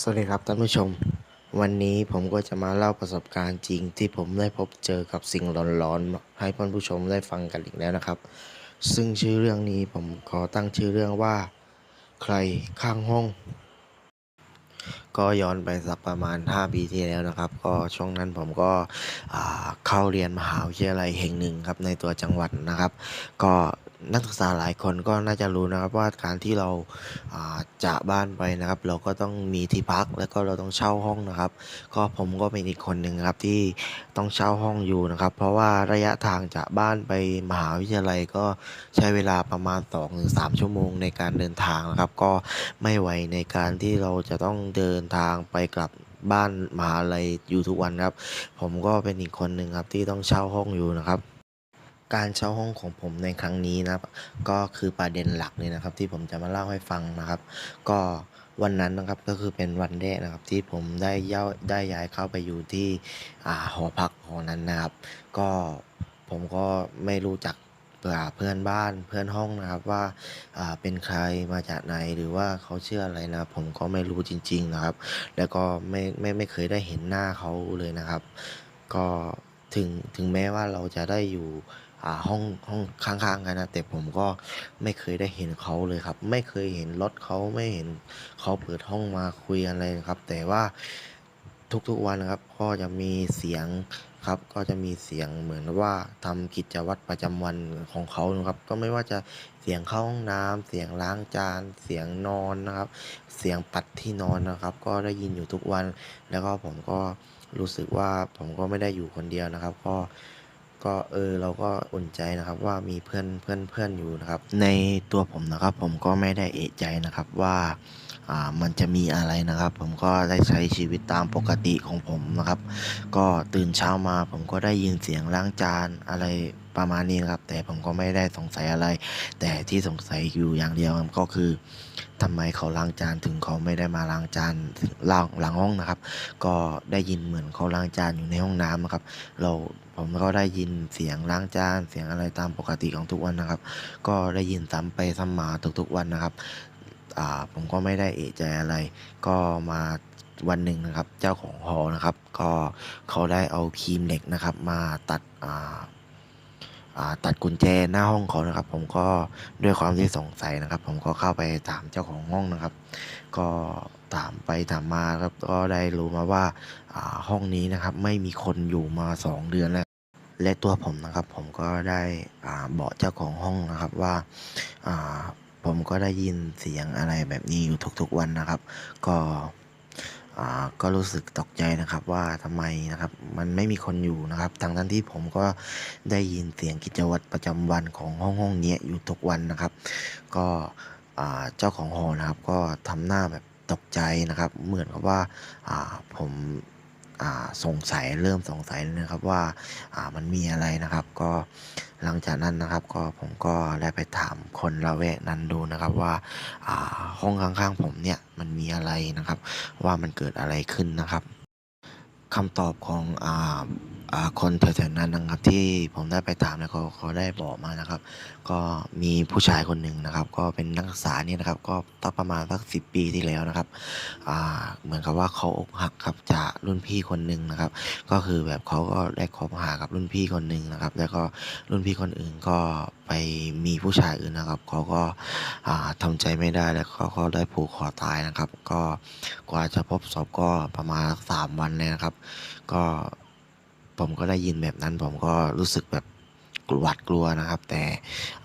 สวัสดีครับท่านผู้ชม วันนี้ผมก็จะมาเล่าประสบการณ์จริง ที่ผมได้พบเจอกับสิ่งร้อนๆให้ท่านผู้ชมได้ฟังกันอีกแล้วนะครับ ซึ่งชื่อเรื่องนี้ผมขอตั้งชื่อเรื่องว่า ใครข้างห้อง ก็ย้อนไปสักประมาณ 5 ปีที่แล้วนะครับ ก็ช่วงนั้นผมก็เข้าเรียนมหาวิทยาลัยแห่งหนึ่งครับในตัวจังหวัดนะครับ ก็ นักศึกษาหลายคนก็น่าจะรู้นะครับว่าการที่เราาจากบ้านไปนะครับ เราก็ต้องมีที่พักแล้วก็เราต้องเช่าห้องนะครับ ก็ผมก็เป็นอีกคนหนึ่งครับที่ต้องเช่าห้องอยู่นะครับ เพราะว่าระยะทางจากบ้านไปมหาวิทยาลัยก็ใช้เวลาประมาณ2-3ชั่วโมงในการเดินทางนะครับ ก็ไม่ไหวในการที่เราจะต้องเดินทางไปกลับบ้านมหาลัยอยู่ทุกวันครับ ผมก็เป็นอีกคนหนึ่งครับที่ต้องเช่าห้องอยู่นะครับ การเช่าห้องของผมในครั้งนี้นะครับ ก็คือประเด็นหลักเลยนะครับ ที่ผมจะมาเล่าให้ฟังนะครับ ก็วันนั้นนะครับก็คือเป็นวันแรกนะครับ ที่ผมได้ย้ายได้ย้ายเข้าไปอยู่ที่อ่าหอพักหอนั้นนะครับ ก็ผมก็ไม่รู้จักเพื่อนบ้านเพื่อนห้องนะครับว่าเป็นใครมาจากไหนหรือว่าเขาเชื่ออะไรนะผมก็ไม่รู้จริง ๆนะครับ แล้วก็ไม่ไม่ไม่เคยได้เห็นหน้าเขาเลยนะครับ ก็ถึงถึงแม้ว่าเราจะได้อยู่ อ่าห้องห้องข้างๆกันนะแต่ผมก็ไม่เคยได้เห็นเขาเลยครับ ไม่เคยเห็นรถเขาไม่เห็นเขาเปิดห้องมาคุยอะไรนะครับ แต่ว่าทุกๆวันนะครับ ก็จะมีเสียงครับก็จะมีเสียงเหมือนว่าทำกิจวัตรประจำวันของเขานะครับ ก็ไม่ว่าจะเสียงเข้าห้องน้ำเสียงล้างจาน เสียงนอนนะครับ เสียงปัดที่นอนนะครับ ก็ได้ยินอยู่ทุกวัน แล้วก็ผมก็รู้สึกว่าผมก็ไม่ได้อยู่คนเดียวนะครับ ก็ ก็เออเราก็อุ่นใจนะครับว่ามีเพื่อนเพื่อนเพื่อนอยู่นะครับ ในตัวผมนะครับผมก็ไม่ได้เอะใจนะครับว่าอ่า มันจะมีอะไรนะครับ ผมก็ได้ใช้ชีวิตตามปกติของผมนะครับ ก็ตื่นเช้ามาผมก็ได้ยินเสียงล้างจานอะไรประมาณนี้นครับ แต่ผมก็ไม่ได้สงสัยอะไร แต่ที่สงสัยอยู่อย่างเดียวก็คือทำไมเขาล้างจานถึงเขาไม่ได้มาล้างจานล้างหลังห้องนะครับ ก็ได้ยินเหมือนเขาล้างจานอยู่ในห้องน้ำนะครับ เราผมก็ได้ยินเสียงล้างจานเสียงอะไรตามปกติของทุกวันนะครับ ก็ได้ยินซ้ำไปซ้ำมาทุกๆวันนะครับ ผมก็ไม่ได้เอะใจอะไร ก็มาวันหนึ่งนะครับเจ้าของหอนะครับ ก็เขาได้เอาครีมเหล็กนะครับ มาตัดตัดกุญแจหน้าห้องเขานะครับ ผมก็ด้วยความที่สงสัยนะครับ ผมก็เข้าไปถามเจ้าของห้องนะครับ ก็ถามไปถามมาครับก็ได้รู้มาว่าาห้องนี้นะครับ ไม่มีคนอยู่มาสองเดือนแล้วและตัวผมนะครับ ผมก็ได้อ่าบอกเจ้าของห้องนะครับว่าอ่า ผมก็ได้ยินเสียงอะไรแบบนี้อยู่ทุกๆวันนะครับ ก็ก็รู้สึกตกใจนะครับว่าทำไมนะครับมันไม่มีคนอยู่นะครับทั้งทั้งที่ผมก็ได้ยินเสียงกิจวัตรประจำวันของห้องห้องนี้อยู่ทุกวันนะครับ ก็เจ้าของหอนะครับก็ทำหน้าแบบตกใจนะครับ เหมือนกับว่าผม สงสัยเริ่มสงสัยนะครับว่ามันมีอะไรนะครับ ก็หลังจากนั้นนะครับ ก็ผมก็ได้ไปถามคนละแวกนั้นดูนะครับว่าห้องข้างๆผมเนี่ยมันมีอะไรนะครับ ว่ามันเกิดอะไรขึ้นนะครับคำตอบของอ่า คนแถวๆนั้นนะครับที่ผมได้ไปถามแล้วเขาเขาได้บอกมานะครับ ก็มีผู้ชายคนหนึ่งนะครับ ก็เป็นนักศึกษาเนี่ยนะครับ ก็ตั้งประมาณสักสิปีที่แล้วนะครับอ่าเหมือนกับว่าเขาอกหักครับจากรุ่นพี่คนหนึ่งนะครับ ก็คือแบบเขาก็ได้คบหากับรุ่นพี่คนหนึ่งนะครับ แล้วก็รุ่นพี่คนอื่นก็ไปมีผู้ชายอื่นนะครับเขาก็อ่าทำใจไม่ได้แล้วเขาก็ได้ผูกคอตายนะครับ ก็กว่าจะพบศพก็ประมาณสามวันเลยนะครับ ก็ ผมก็ได้ยินแบบนั้น ผมก็รู้สึกแบบหวาดกลัวนะครับ แต่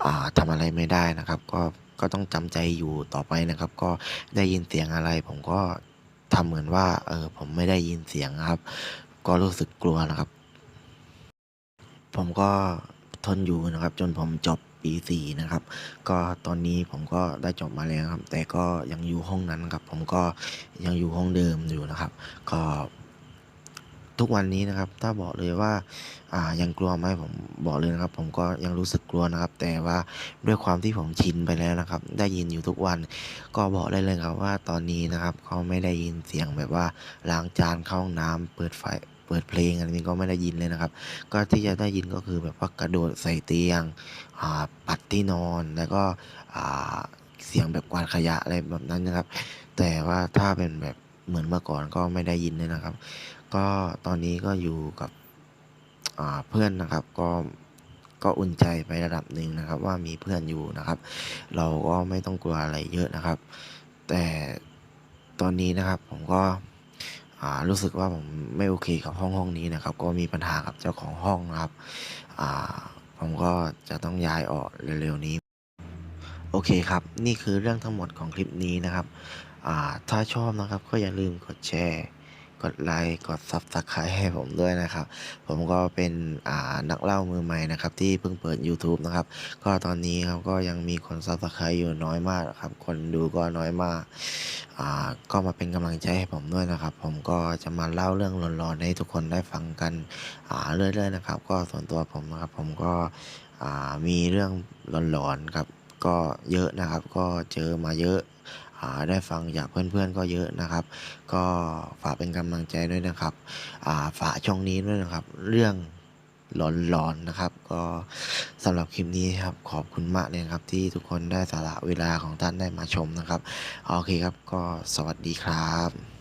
อ่าทำอะไรไม่ได้นะครับ ก็ก็ต้องจำใจอยู่ต่อไปนะครับ ก็ได้ยินเสียงอะไร ผมก็ทำเหมือนว่า เออผมไม่ได้ยินเสียงครับ ก็รู้สึกกลัวนะครับ ผมก็ทนอยู่นะครับ จนผมจบปีสี่นะครับ ก็ตอนนี้ผมก็ได้จบมาแล้วครับ แต่ก็ยังอยู่ห้องนั้นครับ ผมก็ยังอยู่ห้องเดิมอยู่นะครับ ก็ ทุกวันนี้นะครับ ถ้าบอกเลยว่าอ่ายังกลัวไหมผมบอกเลยนะครับ ผมก็ยังรู้สึกกลัวนะครับ แต่ว่าด้วยความที่ผมชินไปแล้วนะครับ ได้ยินอยู่ทุกวัน ก็บอกได้เลยครับว่าตอนนี้นะครับเขาไม่ได้ยินเสียงแบบว่าล้างจานเข้าห้องน้ำเปิดไฟเปิดเพลงอะไรนี้ก็ไม่ได้ยินเลยนะครับ ก็ที่จะได้ยินก็คือแบบว่ากระโดดใส่เตียงอ่าปัดที่นอนแล้วก็อ่าเสียงแบบกวาดขยะอะไรแบบนั้นนะครับ แต่ว่าถ้าเป็นแบบเหมือนเมื่อก่อนก็ไม่ได้ยินเลยนะครับ ก็ตอนนี้ก็อยู่กับเพื่อนนะครับก็ก็อุ่นใจไประดับหนึ่งนะครับ ว่ามีเพื่อนอยู่นะครับ เราก็ไม่ต้องกลัวอะไรเยอะนะครับ แต่ตอนนี้นะครับผมก็รู้สึกว่าผมไม่โอเคกับห้องห้องนี้นะครับ ก็มีปัญหากับเจ้าของห้องนะครับผมก็จะต้องย้ายออกเร็วๆนี้ โอเคครับ นี่คือเรื่องทั้งหมดของคลิปนี้นะครับถ้าชอบนะครับก็อย่าลืมกดแชร์ กดไลค์กด Subscribe ให้ผมด้วยนะครับ ผมก็เป็นอ่านักเล่ามือใหม่นะครับที่เพิ่งเปิด YouTube นะครับ ก็ตอนนี้ครับก็ยังมีคน Subscribe อยู่น้อยมากนะครับ คนดูก็น้อยมากอ่าก็มาเป็นกำลังใจให้ผมด้วยนะครับ ผมก็จะมาเล่าเรื่องหลอนๆให้ทุกคนได้ฟังกันอ่าเรื่อยๆนะครับ ก็ส่วนตัวผมนะครับ ผมก็อ่ามีเรื่องหลอนๆครับก็เยอะนะครับ ก็เจอมาเยอะ ได้ฟังจากเพื่อนๆก็เยอะนะครับ ก็ฝากเป็นกำลังใจด้วยนะครับฝากช่องนี้ด้วยนะครับ เรื่องหลอนๆนะครับ ก็สำหรับคลิปนี้ครับขอบคุณมากเลยครับที่ทุกคนได้สาระเวลาของท่านได้มาชมนะครับ โอเคครับก็สวัสดีครับ